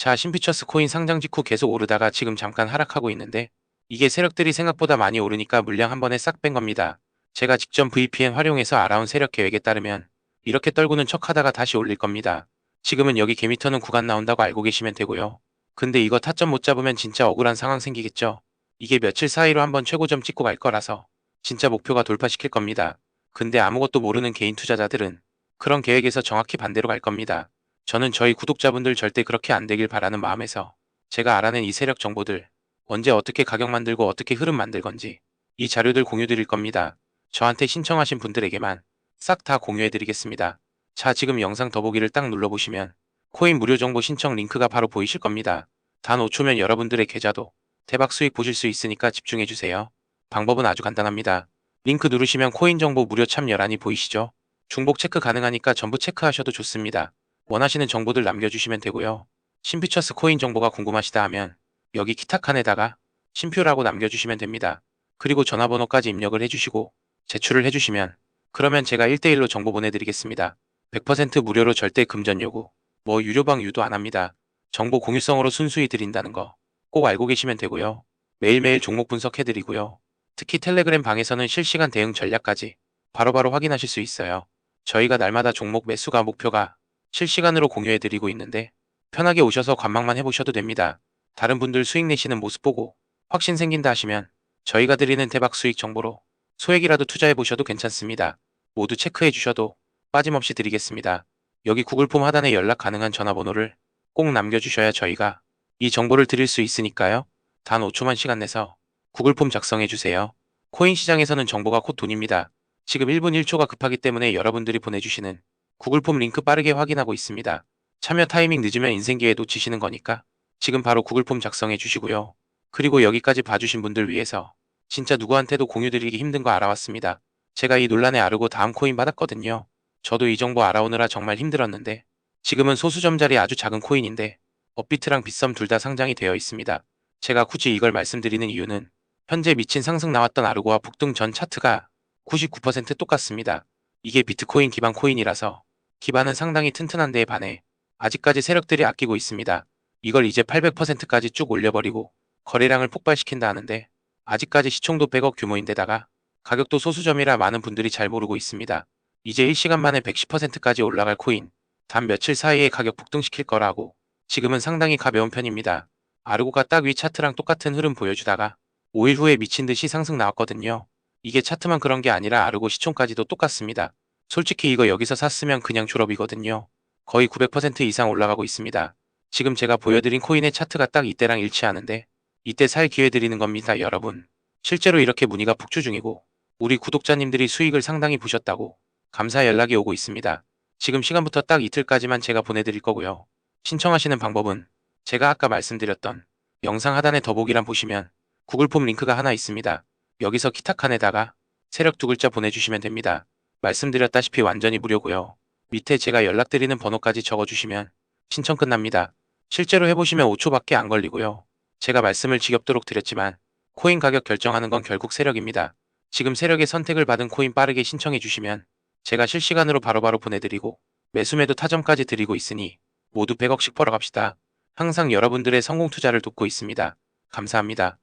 자, 신피처스 코인 상장 직후 계속 오르다가 지금 잠깐 하락하고 있는데 이게 세력들이 생각보다 많이 오르니까 물량 한 번에 싹 뺀 겁니다. 제가 직접 VPN 활용해서 알아온 세력 계획에 따르면 이렇게 떨구는 척 하다가 다시 올릴 겁니다. 지금은 여기 개미터는 구간 나온다고 알고 계시면 되고요. 근데 이거 타점 못 잡으면 진짜 억울한 상황 생기겠죠? 이게 며칠 사이로 한번 최고점 찍고 갈 거라서 진짜 목표가 돌파시킬 겁니다. 근데 아무것도 모르는 개인 투자자들은 그런 계획에서 정확히 반대로 갈 겁니다. 저는 저희 구독자분들 절대 그렇게 안 되길 바라는 마음에서 제가 알아낸 이 세력 정보들 언제 어떻게 가격 만들고 어떻게 흐름 만들 건지 이 자료들 공유 드릴 겁니다. 저한테 신청하신 분들에게만 싹 다 공유해 드리겠습니다. 자 지금 영상 더보기를 딱 눌러보시면 코인 무료 정보 신청 링크가 바로 보이실 겁니다. 단 5초면 여러분들의 계좌도 대박 수익 보실 수 있으니까 집중해 주세요. 방법은 아주 간단합니다. 링크 누르시면 코인 정보 무료 참여란이 보이시죠? 중복 체크 가능하니까 전부 체크하셔도 좋습니다. 원하시는 정보들 남겨주시면 되고요. 신피처스 코인 정보가 궁금하시다 하면 여기 기타 칸에다가 신표라고 남겨주시면 됩니다. 그리고 전화번호까지 입력을 해주시고 제출을 해주시면 그러면 제가 1대1로 정보 보내드리겠습니다. 100% 무료로 절대 금전 요구, 뭐 유료방 유도 안 합니다. 정보 공유성으로 순수히 드린다는 거 꼭 알고 계시면 되고요. 매일매일 종목 분석해드리고요. 특히 텔레그램 방에서는 실시간 대응 전략까지 바로바로 확인하실 수 있어요. 저희가 날마다 종목 매수가 목표가 실시간으로 공유해드리고 있는데 편하게 오셔서 관망만 해보셔도 됩니다. 다른 분들 수익 내시는 모습 보고 확신 생긴다 하시면 저희가 드리는 대박 수익 정보로 소액이라도 투자해보셔도 괜찮습니다. 모두 체크해 주셔도 빠짐없이 드리겠습니다. 여기 구글폼 하단에 연락 가능한 전화번호를 꼭 남겨주셔야 저희가 이 정보를 드릴 수 있으니까요. 단 5초만 시간 내서 구글폼 작성해 주세요. 코인 시장에서는 정보가 곧 돈입니다. 지금 1분 1초가 급하기 때문에 여러분들이 보내주시는 구글 폼 링크 빠르게 확인하고 있습니다. 참여 타이밍 늦으면 인생 기회 놓치시는 거니까 지금 바로 구글 폼 작성해 주시고요. 그리고 여기까지 봐주신 분들 위해서 진짜 누구한테도 공유드리기 힘든 거 알아왔습니다. 제가 이 논란에 아르고 다음 코인 받았거든요. 저도 이 정보 알아오느라 정말 힘들었는데 지금은 소수점짜리 아주 작은 코인인데 업비트랑 빗썸 둘 다 상장이 되어 있습니다. 제가 굳이 이걸 말씀드리는 이유는 현재 미친 상승 나왔던 아르고와 북등 전 차트가 99% 똑같습니다. 이게 비트코인 기반 코인이라서 기반은 상당히 튼튼한 데에 반해 아직까지 세력들이 아끼고 있습니다. 이걸 이제 800%까지 쭉 올려버리고 거래량을 폭발시킨다 하는데 아직까지 시총도 100억 규모인데다가 가격도 소수점이라 많은 분들이 잘 모르고 있습니다. 이제 1시간 만에 110%까지 올라갈 코인, 단 며칠 사이에 가격 폭등시킬 거라고 지금은 상당히 가벼운 편입니다. 아르고가 딱 위 차트랑 똑같은 흐름 보여주다가 5일 후에 미친 듯이 상승 나왔거든요. 이게 차트만 그런 게 아니라 아르고 시총까지도 똑같습니다. 솔직히 이거 여기서 샀으면 그냥 졸업이거든요. 거의 900% 이상 올라가고 있습니다. 지금 제가 보여드린 코인의 차트가 딱 이때랑 일치하는데 이때 살 기회 드리는 겁니다, 여러분. 실제로 이렇게 문의가 폭주 중이고 우리 구독자님들이 수익을 상당히 보셨다고 감사 연락이 오고 있습니다. 지금 시간부터 딱 이틀까지만 제가 보내드릴 거고요. 신청하시는 방법은 제가 아까 말씀드렸던 영상 하단에 더보기란 보시면 구글 폼 링크가 하나 있습니다. 여기서 기타 칸에다가 세력 두 글자 보내주시면 됩니다. 말씀드렸다시피 완전히 무료고요. 밑에 제가 연락드리는 번호까지 적어주시면 신청 끝납니다. 실제로 해보시면 5초밖에 안 걸리고요. 제가 말씀을 지겹도록 드렸지만 코인 가격 결정하는 건 결국 세력입니다. 지금 세력의 선택을 받은 코인 빠르게 신청해 주시면 제가 실시간으로 바로바로 보내드리고 매수매도 타점까지 드리고 있으니 모두 100억씩 벌어갑시다. 항상 여러분들의 성공 투자를 돕고 있습니다. 감사합니다.